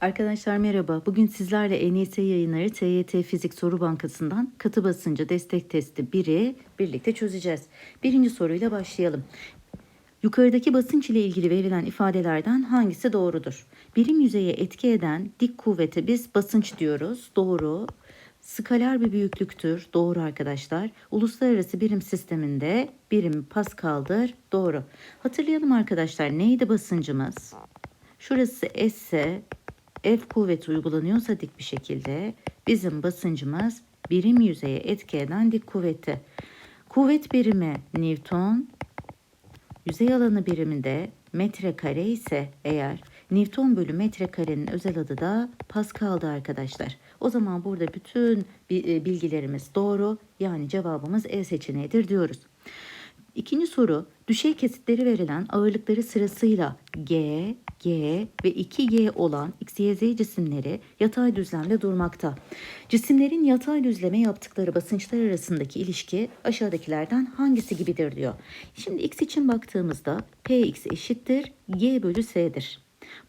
Arkadaşlar merhaba. Bugün sizlerle ENİT yayınları TYT Fizik Soru Bankası'ndan katı basıncı destek testi 1'i birlikte çözeceğiz. Birinci soruyla başlayalım. Yukarıdaki basınç ile ilgili verilen ifadelerden hangisi doğrudur? Birim yüzeye etki eden dik kuvvete biz basınç diyoruz. Doğru. Skaler bir büyüklüktür. Doğru arkadaşlar. Uluslararası birim sisteminde birim Pascal'dır. Doğru. Hatırlayalım arkadaşlar neydi basıncımız? Şurası S ise F kuvveti uygulanıyorsa dik bir şekilde bizim basıncımız birim yüzeye etki eden dik kuvveti. Kuvvet birimi Newton, yüzey alanı biriminde metrekare ise eğer Newton bölü metrekarenin özel adı da Pascal'dı arkadaşlar. O zaman burada bütün e, bilgilerimiz doğru. Yani cevabımız E seçeneğidir diyoruz. İkinci soru düşey kesitleri verilen ağırlıkları sırasıyla G, G ve 2G olan X, Y, Z cisimleri yatay düzlemde durmakta. Cisimlerin yatay düzleme yaptıkları basınçlar arasındaki ilişki aşağıdakilerden hangisi gibidir diyor. Şimdi X için baktığımızda Px eşittir G bölü S'dir.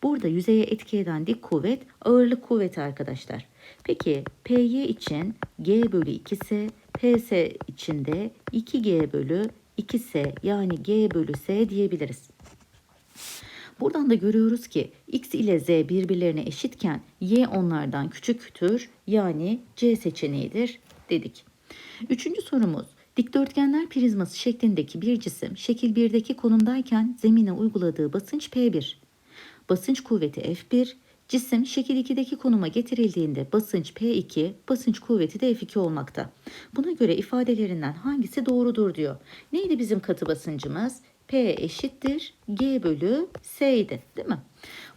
Burada yüzeye etki eden dik kuvvet ağırlık kuvveti arkadaşlar. Peki Py için G bölü 2S, Ps için de 2G bölü 2S yani G bölü S diyebiliriz. Buradan da görüyoruz ki x ile z birbirlerine eşitken y onlardan küçüktür yani C seçeneğidir dedik. Üçüncü sorumuz dikdörtgenler prizması şeklindeki bir cisim şekil 1'deki konumdayken zemine uyguladığı basınç P1. Basınç kuvveti F1, Cisim şekil 2'deki konuma getirildiğinde basınç P2, basınç kuvveti de F2 olmakta. Buna göre ifadelerinden hangisi doğrudur diyor. Neydi bizim katı basıncımız? P eşittir G bölü S'ydi değil mi?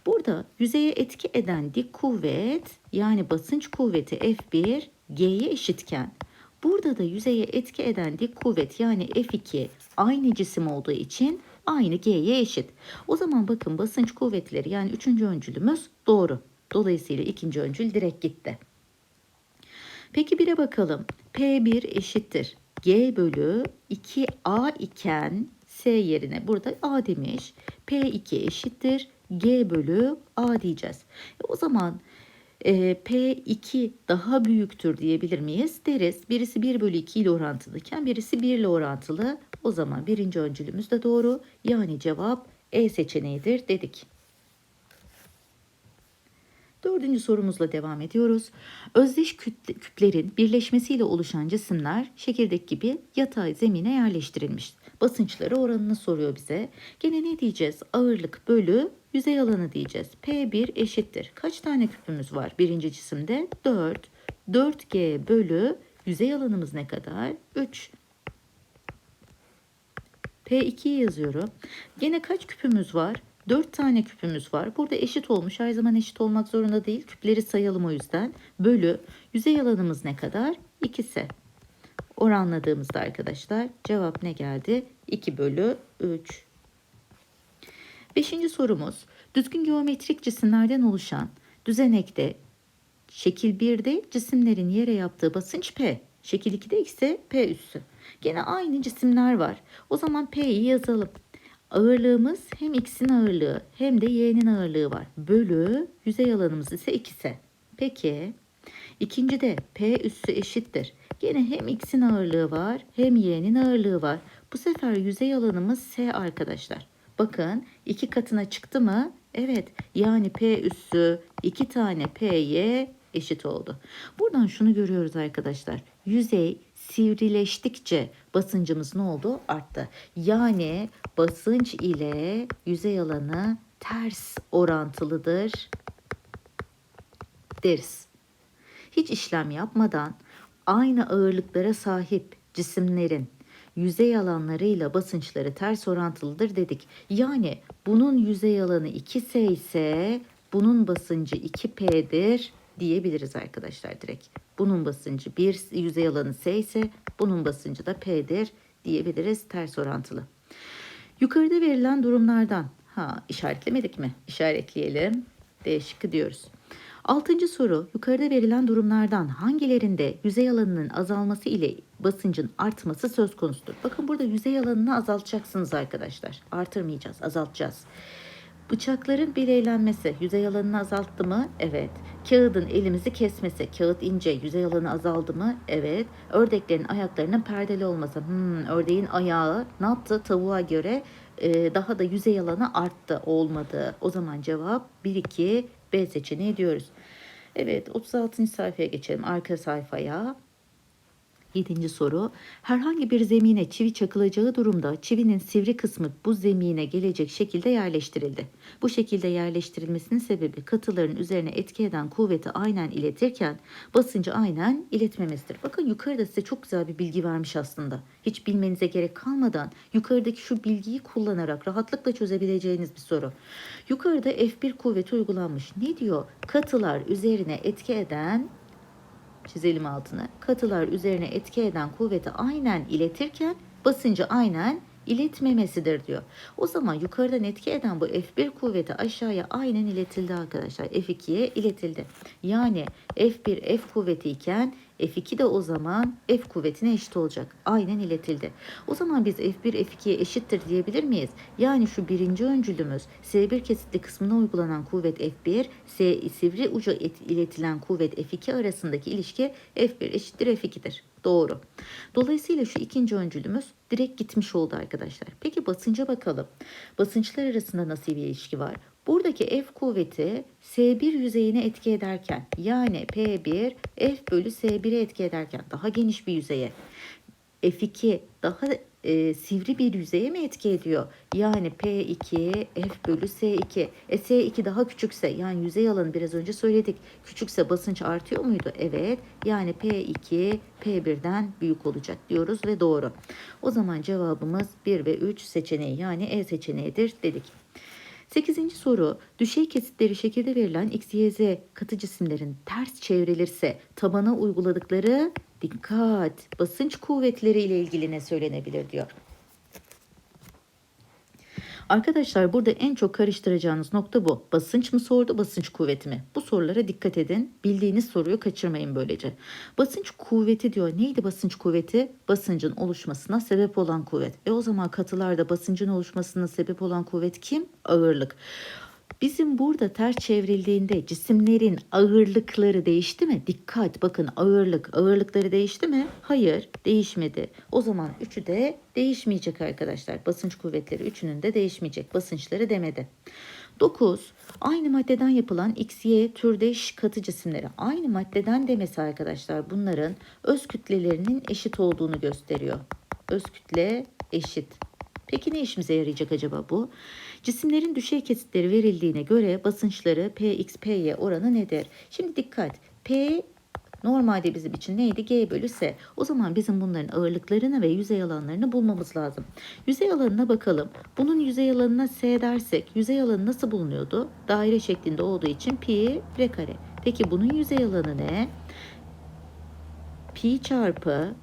Burada yüzeye etki eden dik kuvvet yani basınç kuvveti F1 G'ye eşitken burada da yüzeye etki eden dik kuvvet yani F2 aynı cisim olduğu için aynı G'ye eşit. O zaman bakın basınç kuvvetleri yani üçüncü öncülümüz doğru. Dolayısıyla ikinci öncül direkt gitti. Peki bire bakalım. P1 eşittir. G bölü 2A iken S yerine burada A demiş. P2 eşittir. G bölü A diyeceğiz. E o zaman e, P2 daha büyüktür diyebilir miyiz? Deriz. Birisi 1 bölü 2 ile orantılıyken birisi 1 ile orantılı. O zaman birinci öncülümüz de doğru. Yani cevap E seçeneğidir dedik. Dördüncü sorumuzla devam ediyoruz. Özdeş küplerin birleşmesiyle oluşan cisimler şekildeki gibi yatay zemine yerleştirilmiş. Basınçları oranını soruyor bize. Gene ne diyeceğiz? Ağırlık bölü yüzey alanı diyeceğiz. P1 eşittir. Kaç tane küpümüz var birinci cisimde? 4. 4G bölü yüzey alanımız ne kadar? 3. P2'yi yazıyorum. Gene kaç küpümüz var? 4 tane küpümüz var. Burada eşit olmuş. Her zaman eşit olmak zorunda değil. Küpleri sayalım o yüzden. Bölü yüzey alanımız ne kadar? 2'si. Oranladığımızda arkadaşlar cevap ne geldi? 2 bölü 3. Beşinci sorumuz. Düzgün geometrik cisimlerden oluşan düzenekte şekil 1'de cisimlerin yere yaptığı basınç P. Şekil 2'de ise P üssü. Gene aynı cisimler var. O zaman P'yi yazalım. Ağırlığımız hem x'in ağırlığı hem de y'nin ağırlığı var. Bölü yüzey alanımız ise 2'se. Peki ikinci de p üssü eşittir. Gene hem x'in ağırlığı var hem y'nin ağırlığı var. Bu sefer yüzey alanımız s arkadaşlar. Bakın iki katına çıktı mı? Evet yani p üssü 2 tane p'ye eşit oldu. Buradan şunu görüyoruz arkadaşlar. Yüzey sivrileştikçe basıncımız ne oldu? Arttı. Yani basınç ile yüzey alanı ters orantılıdır deriz. Hiç işlem yapmadan aynı ağırlıklara sahip cisimlerin yüzey alanlarıyla basınçları ters orantılıdır dedik. Yani bunun yüzey alanı 2S ise bunun basıncı 2P'dir diyebiliriz arkadaşlar direkt. Bunun basıncı bir yüzey alanı S ise bunun basıncı da P'dir diyebiliriz ters orantılı. Yukarıda verilen durumlardan ha işaretlemedik mi? İşaretleyelim. D şıkkı diyoruz. Altıncı soru yukarıda verilen durumlardan hangilerinde yüzey alanının azalması ile basıncın artması söz konusudur? Bakın burada yüzey alanını azaltacaksınız arkadaşlar. Artırmayacağız, azaltacağız. Bıçakların bileylenmesi yüzey alanını azalttı mı? Evet. Kağıdın elimizi kesmesi, kağıt ince, yüzey alanı azaldı mı? Evet. Ördeklerin ayaklarının perdeli olması. Hmm, ördeğin ayağı ne yaptı? Tavuğa göre e, daha da yüzey alanı arttı, olmadı. O zaman cevap 1-2 B seçeneği diyoruz. Evet 36. sayfaya geçelim. Arka sayfaya. Yedinci soru. Herhangi bir zemine çivi çakılacağı durumda çivinin sivri kısmı bu zemine gelecek şekilde yerleştirildi. Bu şekilde yerleştirilmesinin sebebi katıların üzerine etki eden kuvveti aynen iletirken basıncı aynen iletmemesidir. Bakın yukarıda size çok güzel bir bilgi vermiş aslında. Hiç bilmenize gerek kalmadan yukarıdaki şu bilgiyi kullanarak rahatlıkla çözebileceğiniz bir soru. Yukarıda F1 kuvveti uygulanmış. Ne diyor? Katılar üzerine etki eden çizelim altını. Katılar üzerine etki eden kuvveti aynen iletirken basıncı aynen iletmemesidir diyor. O zaman yukarıdan etki eden bu F1 kuvveti aşağıya aynen iletildi arkadaşlar. F2'ye iletildi. Yani F1 F kuvveti iken F2 de o zaman F kuvvetine eşit olacak. Aynen iletildi. O zaman biz F1 F2'ye eşittir diyebilir miyiz? Yani şu birinci öncülümüz S1 kesitli kısmına uygulanan kuvvet F1, S sivri et- iletilen kuvvet F2 arasındaki ilişki F1 eşittir F2'dir. Doğru. Dolayısıyla şu ikinci öncülümüz direkt gitmiş oldu arkadaşlar. Peki basınca bakalım. Basınçlar arasında nasıl bir ilişki var? Buradaki F kuvveti S1 yüzeyine etki ederken yani P1 F bölü S1'e etki ederken daha geniş bir yüzeye F2 daha e, sivri bir yüzeye mi etki ediyor? Yani P2 F bölü S2. E S2 daha küçükse yani yüzey alanı biraz önce söyledik. Küçükse basınç artıyor muydu? Evet. Yani P2 P1'den büyük olacak diyoruz ve doğru. O zaman cevabımız 1 ve 3 seçeneği yani E seçeneğidir dedik. 8. soru. Düşey kesitleri şekilde verilen X, Y, Z katı cisimlerin ters çevrilirse tabana uyguladıkları dikkat basınç kuvvetleri ile ilgili ne söylenebilir diyor. Arkadaşlar burada en çok karıştıracağınız nokta bu. Basınç mı sordu, basınç kuvveti mi? Bu sorulara dikkat edin. Bildiğiniz soruyu kaçırmayın böylece. Basınç kuvveti diyor. Neydi basınç kuvveti? Basıncın oluşmasına sebep olan kuvvet. E o zaman katılarda basıncın oluşmasına sebep olan kuvvet kim? Ağırlık. Bizim burada ters çevrildiğinde cisimlerin ağırlıkları değişti mi? Dikkat bakın ağırlık. Ağırlıkları değişti mi? Hayır değişmedi. O zaman üçü de değişmeyecek arkadaşlar. Basınç kuvvetleri üçünün de değişmeyecek. Basınçları demedi. 9. Aynı maddeden yapılan X, Y türdeş katı cisimleri. Aynı maddeden demesi arkadaşlar bunların öz kütlelerinin eşit olduğunu gösteriyor. Öz kütle eşit. Peki ne işimize yarayacak acaba bu? Cisimlerin düşey kesitleri verildiğine göre basınçları Px, Py oranı nedir? Şimdi dikkat. P normalde bizim için neydi? G bölü S. O zaman bizim bunların ağırlıklarını ve yüzey alanlarını bulmamız lazım. Yüzey alanına bakalım. Bunun yüzey alanına S dersek yüzey alanı nasıl bulunuyordu? Daire şeklinde olduğu için pi r kare. Peki bunun yüzey alanı ne? Pi çarpı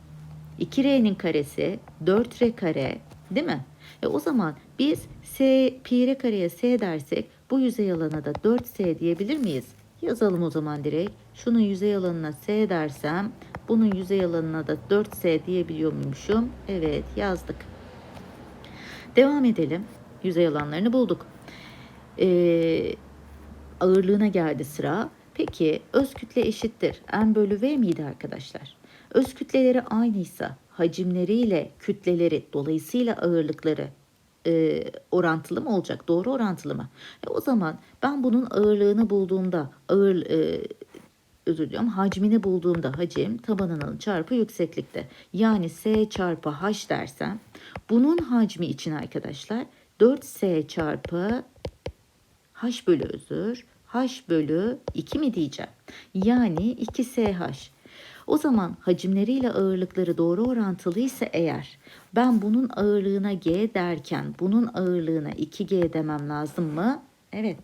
2R'nin karesi 4R kare değil mi? E o zaman biz S pi kareye S dersek bu yüzey alana da 4S diyebilir miyiz? Yazalım o zaman direkt. Şunun yüzey alanına S dersem bunun yüzey alanına da 4S diyebiliyor muymuşum? Evet yazdık. Devam edelim. Yüzey alanlarını bulduk. Ee, ağırlığına geldi sıra. Peki öz kütle eşittir. M bölü V miydi arkadaşlar? Öz kütleleri aynıysa hacimleriyle kütleleri dolayısıyla ağırlıkları e, orantılı mı olacak? Doğru orantılı mı? E, o zaman ben bunun ağırlığını bulduğumda ağır e, özür diliyorum hacmini bulduğumda hacim tabanının çarpı yükseklikte. Yani S çarpı H dersem bunun hacmi için arkadaşlar 4S çarpı H bölü özür H bölü 2 mi diyeceğim? Yani 2SH. O zaman hacimleriyle ağırlıkları doğru orantılıysa eğer ben bunun ağırlığına G derken bunun ağırlığına 2G demem lazım mı? Evet.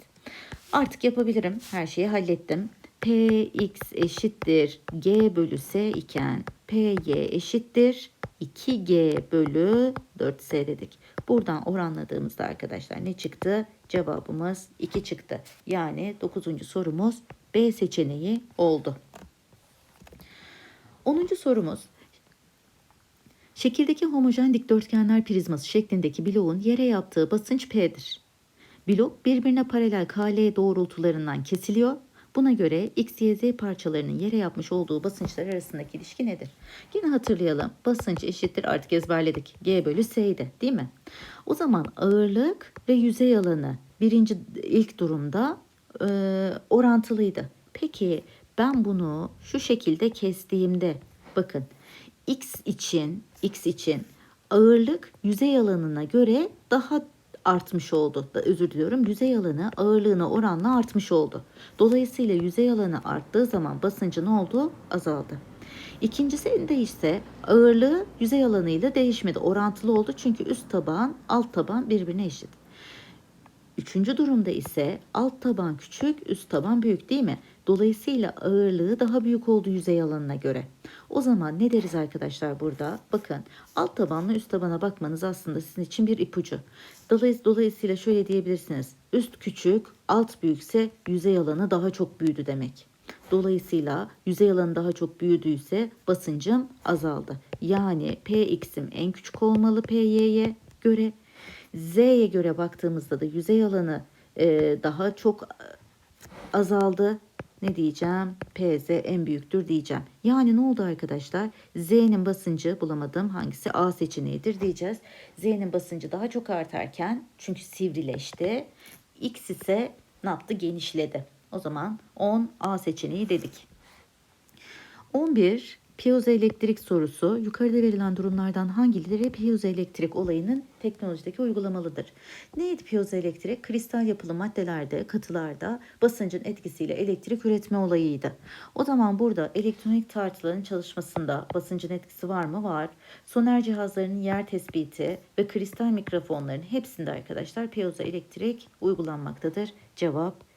Artık yapabilirim. Her şeyi hallettim. Px eşittir G bölü S iken Py eşittir 2G bölü 4S dedik. Buradan oranladığımızda arkadaşlar ne çıktı? Cevabımız 2 çıktı. Yani 9. sorumuz B seçeneği oldu. 10. sorumuz. Şekildeki homojen dikdörtgenler prizması şeklindeki bloğun yere yaptığı basınç P'dir. Blok birbirine paralel KL doğrultularından kesiliyor. Buna göre X, Y, Z parçalarının yere yapmış olduğu basınçlar arasındaki ilişki nedir? Yine hatırlayalım. Basınç eşittir artık ezberledik. G bölü S'ydi değil mi? O zaman ağırlık ve yüzey alanı birinci ilk durumda e, orantılıydı. Peki ben bunu şu şekilde kestiğimde bakın X için X için ağırlık yüzey alanına göre daha artmış oldu. Özür diliyorum. Yüzey alanı ağırlığına oranla artmış oldu. Dolayısıyla yüzey alanı arttığı zaman basıncı ne oldu? Azaldı. İkincisinde ise ağırlığı yüzey alanıyla değişmedi. Orantılı oldu çünkü üst taban alt taban birbirine eşit. Üçüncü durumda ise alt taban küçük, üst taban büyük değil mi? Dolayısıyla ağırlığı daha büyük oldu yüzey alanına göre. O zaman ne deriz arkadaşlar burada? Bakın alt tabanla üst tabana bakmanız aslında sizin için bir ipucu. Dolay- Dolayısıyla şöyle diyebilirsiniz. Üst küçük, alt büyükse yüzey alanı daha çok büyüdü demek. Dolayısıyla yüzey alanı daha çok büyüdüyse basıncım azaldı. Yani Px'im en küçük olmalı Py'ye göre. Z'ye göre baktığımızda da yüzey alanı e, daha çok azaldı. Ne diyeceğim? PZ en büyüktür diyeceğim. Yani ne oldu arkadaşlar? Z'nin basıncı bulamadım. Hangisi? A seçeneğidir diyeceğiz. Z'nin basıncı daha çok artarken çünkü sivrileşti. X ise ne yaptı? Genişledi. O zaman 10 A seçeneği dedik. 11 piyozoelektrik sorusu yukarıda verilen durumlardan hangileri piyozoelektrik olayının teknolojideki uygulamalıdır? Neydi piyozoelektrik? Kristal yapılı maddelerde, katılarda basıncın etkisiyle elektrik üretme olayıydı. O zaman burada elektronik tartıların çalışmasında basıncın etkisi var mı? Var. Soner cihazlarının yer tespiti ve kristal mikrofonların hepsinde arkadaşlar piyozoelektrik uygulanmaktadır. Cevap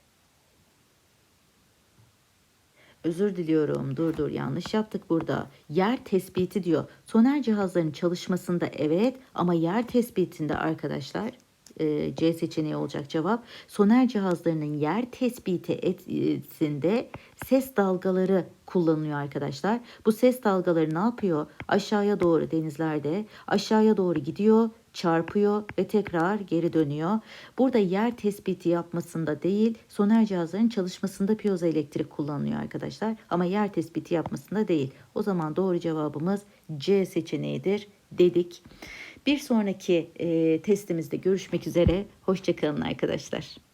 Özür diliyorum. Dur dur yanlış yaptık burada. Yer tespiti diyor. Soner cihazların çalışmasında evet ama yer tespitinde arkadaşlar e, C seçeneği olacak cevap. Soner cihazlarının yer tespiti etisinde ses dalgaları kullanılıyor arkadaşlar. Bu ses dalgaları ne yapıyor? Aşağıya doğru denizlerde aşağıya doğru gidiyor, çarpıyor ve tekrar geri dönüyor. Burada yer tespiti yapmasında değil, soner cihazların çalışmasında piyozoelektrik kullanılıyor arkadaşlar. Ama yer tespiti yapmasında değil. O zaman doğru cevabımız C seçeneğidir dedik. Bir sonraki e, testimizde görüşmek üzere. Hoşçakalın arkadaşlar.